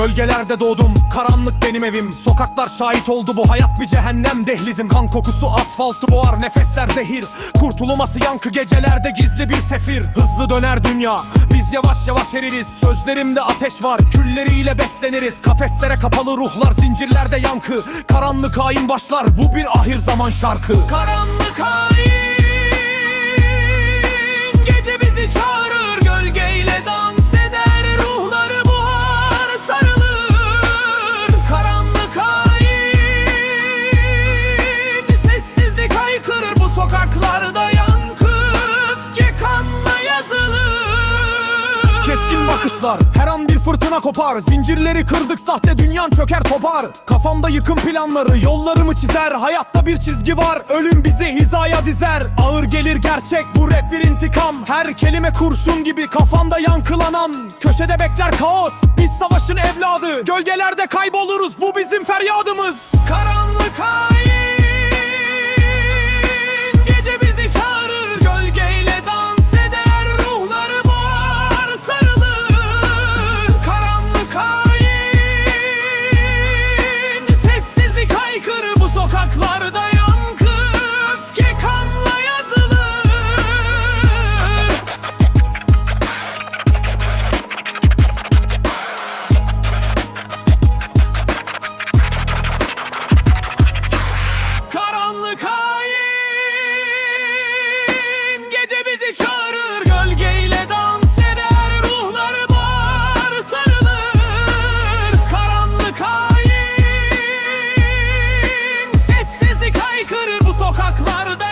Gölgelerde doğdum karanlık benim evim. Sokaklar şahit oldu bu hayat bir cehennem dehlizim. Kan kokusu asfaltı boğar nefesler zehir. Kurtuluması yankı gecelerde gizli bir sefir. Hızlı döner dünya biz yavaş yavaş eririz. Sözlerimde ateş var külleriyle besleniriz. Kafeslere kapalı ruhlar zincirlerde yankı. Karanlık hain başlar bu bir ahir zaman şarkı. Karanlık hain Keskin bakışlar her an bir fırtına kopar. Zincirleri kırdık sahte dünyan çöker topar. Kafamda yıkım planları yollarımı çizer. Hayatta bir çizgi var ölüm bizi hizaya dizer. Ağır gelir gerçek bu rap bir intikam. Her kelime kurşun gibi kafanda yankılanan. Köşede bekler kaos biz savaşın evladı. Gölgelerde kayboluruz bu bizim feryadımız. Karanlık sokaklarda yok. aykırı bu sokaklarda.